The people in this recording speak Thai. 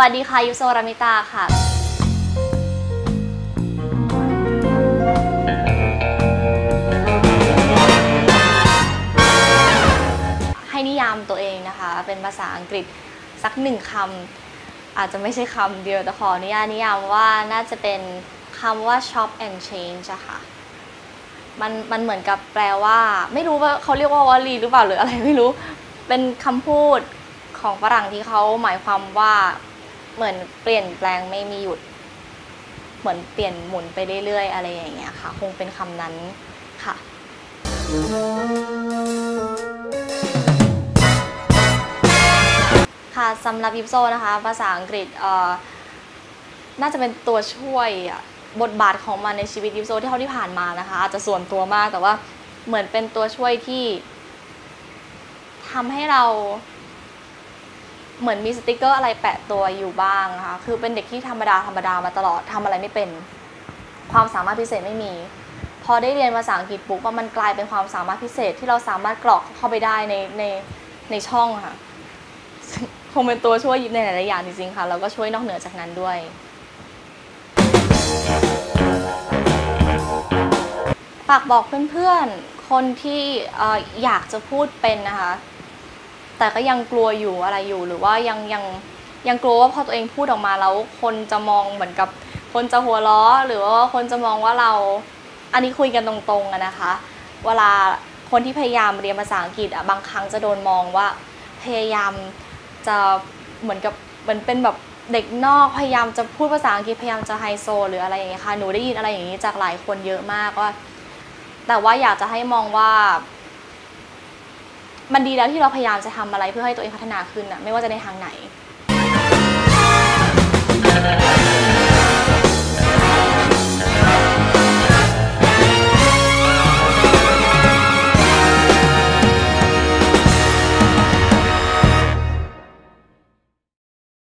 วัสดีค่ะ ยุโซรามิตาค่ะ ให้นิยามตัวเองนะคะ เป็นภาษาอังกฤษสักหนึ่งคำอาจจะไม่ใช่คำเดียวแต่ขออนุญาตนิยามว่าน่าจะเป็นคำว่า shop and change ะค่ะมันมันเหมือนกับแปลว่า ไม่รู้ว่าเขาเรียกว่าวลีหรือเปล่าหรืออะไรไม่รู้ เป็นคำพูดของฝรั่งที่เขาหมายความว่า เหมือนเปลี่ยนแปลงไม่มีหยุด เหมือนเปลี่ยนหมุนไปเรื่อยๆ อะไรอย่างเงี้ยค่ะ คงเป็นคำนั้นค่ะค่ะสำหรับยิปโซนะคะ ภาษาอังกฤษเอ่อน่าจะเป็นตัวช่วยบทบาทของมันในชีวิตยิปโซที่เท่าที่ผ่านมานะคะ อาจจะส่วนตัวมากแต่ว่าเหมือนเป็นตัวช่วยที่ทำให้เรา เหมือนมีสติกเกอร์อะไรแปะตัวอยู่บ้างนะคะคือเป็นเด็กที่ธรรมดาธรรมดามาตลอดทำอะไรไม่เป็น ความสามารถพิเศษไม่มี พอได้เรียนภาษาอังกฤษปุ๊บว่ามันกลายเป็นความสามารถพิเศษที่เราสามารถกรอกเข้าไปได้ในในในช่องค่ะคงเป็นตัวช่วยในหลายๆอย่างจริงๆค่ะแล้วก็ช่วยนอกเหนือจากนั้นด้วย ฝากบอกเพื่อนๆ คนที่อยากจะพูดเป็นนะคะ แต่ก็ยังกลัวอยู่อะไรอยู่ หรือว่ายังยังยังกลัวว่าพอตัวเองพูดออกมาแล้ว คนจะมองเหมือนกับคนจะหัวล้อ หรือว่าคนจะมองว่าเรา อันนี้คุยกันตรงๆอะนะคะ เวลาคนที่พยายามเรียนภาษาอังกฤษอะบางครั้งจะโดนมองว่า พยายามจะเหมือนกับเหมือนเป็นแบบเด็กนอกพยายามจะพูดภาษาอังกฤษพยายามจะไฮโซ หรืออะไรอย่างเงี้ยค่ะหนูได้ยินอะไรอย่างนี้จากหลายคนเยอะมากว่าแต่ว่าอยากจะให้มองว่า มันดีแล้วที่เราพยายามจะทำอะไรเพื่อให้ตัวเองพัฒนาขึ้นอะไม่ว่าจะในทางไหน